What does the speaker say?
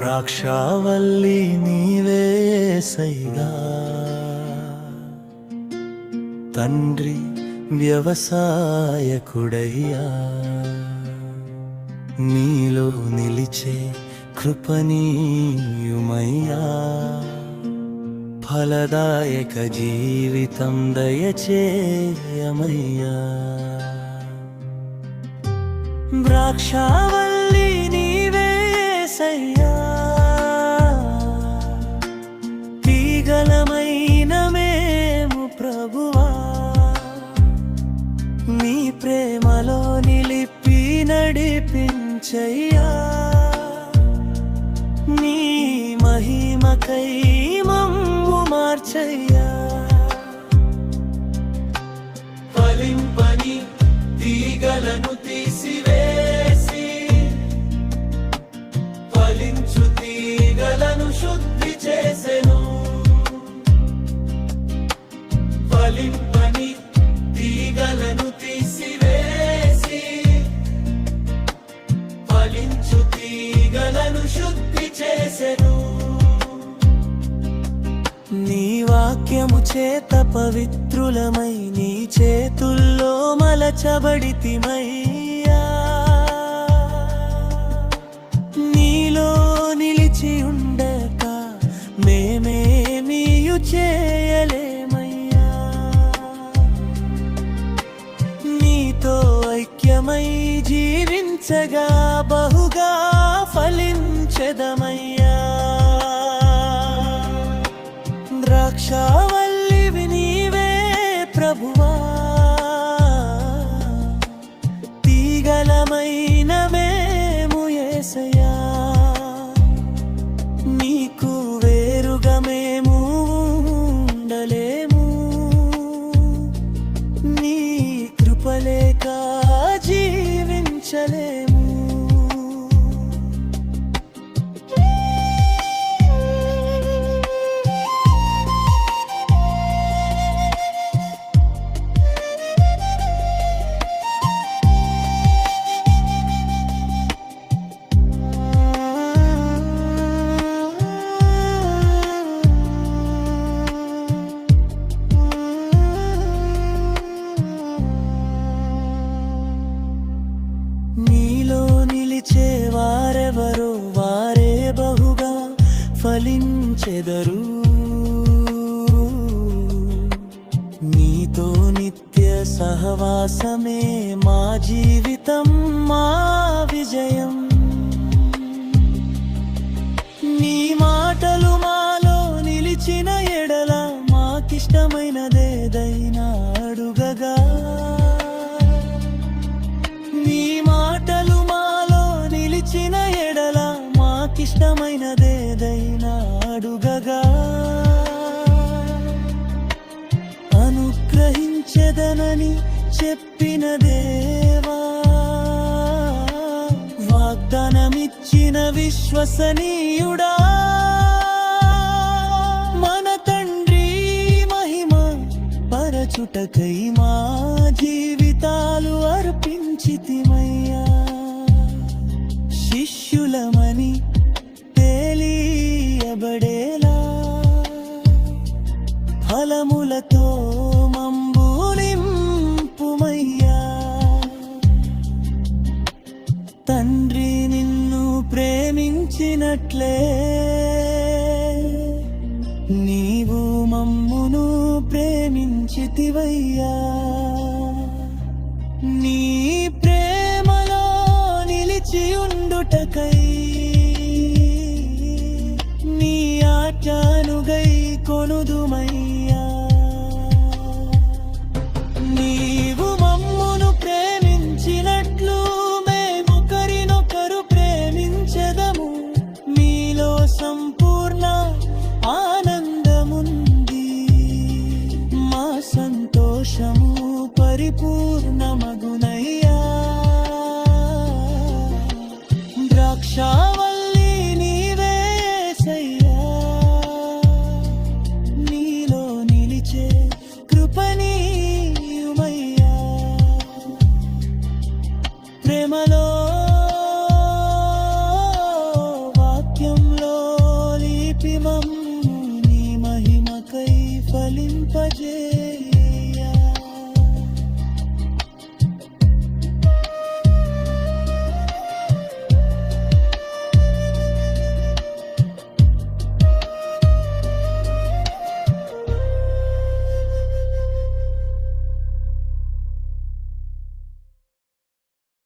ద్రాక్షావల్లి నీవేసైగా తండ్రి వ్యవసాయకుడయ్యా. నీలో నిలిచే కృపణీయుమయ్యా ఫలదాయక జీవితం దయచేయమయ్యా. ద్రాక్షావల్లి ప్రేమలో నిలిపి నడిపించయ్యా. నీ మహిమకై మమ్ము మార్చయ్యా. ఫలించు తీగలను శుద్ధి చేసెను. నీ వాక్యము చేత పవిత్రులమై నీ చేతుల్లో మలచబడితిమయ్యా. నీలో నిలిచి ఉండక మేమేమీయు చేయలేమయ్యా. నీతో ఐక్యమై జీవించగా ఫలించెదమయ్యా ద్రాక్షావల్లివి నీవే ప్రభువా. తీగలమైన మేము ఏసయా నీకు వేరుగా మేము ఉండలేము. నీ కృపలేక నీలో నిలిచే వారెవరో వారే బహుగా ఫలించెదరు. నీతో నిత్య సహవాసమే మా జీవితం మా విజయం. నీ మా ఇష్టమైనదేదైనా అడుగగా అనుగ్రహించదనని చెప్పిన దేవా వాగ్దానమిచ్చిన విశ్వసనీయుడా మన తండ్రి మహిమ పరచుటకై మా జీవితాలు అర్పించితిమయ్యా. శిష్యులమని ప్రేమించినట్లే నీవు మమ్మును ప్రేమించితివయ్యా. budget.